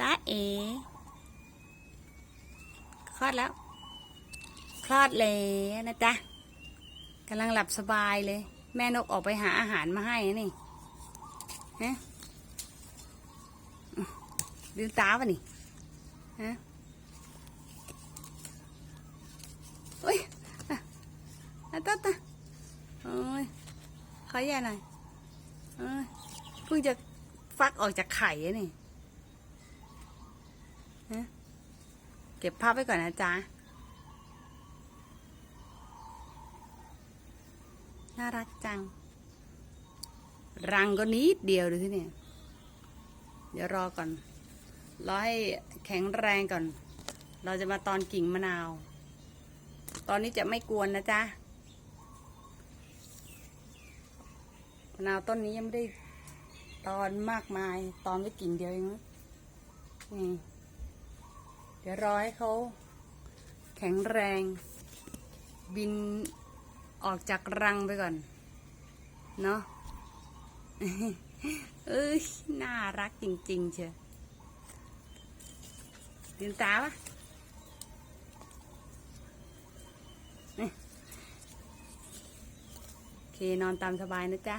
ตาเอ คลอดแล้ว คลอดแล้วนะจ๊ะกำลังหลับสบายเลย แม่นกออกไปหาอาหารมาให้นะนี่ฮะอืมลืมตาปะนี่ฮะโอ้ยอะตาตาโอ้ยขอแย่หน่อยเอ้ยเพิ่งจะฟักออกจากไข่อะ นะเก็บภาพไว้ก่อนนะจ๊ะ น่ารักจัง รังก็นิดเดียวดูที่เนี่ย เดี๋ยวรอก่อน รอให้แข็งแรงก่อน เราจะมาตอนกิ่งมะนาว ตอนนี้จะไม่กวนนะจ๊ะมะนาวต้นนี้ยังไม่ได้ตอนมากมาย ตอนไว้กิ่งเดียวเองนะนี่ เดี๋ยวรอให้เขาแข็งแรง บินออกจากรังไปก่อน เนาะเอ้ย น่ารักจริง ๆ เชียวลืมตาปะนี่โอเคนอนตามสบายนะจ๊ะ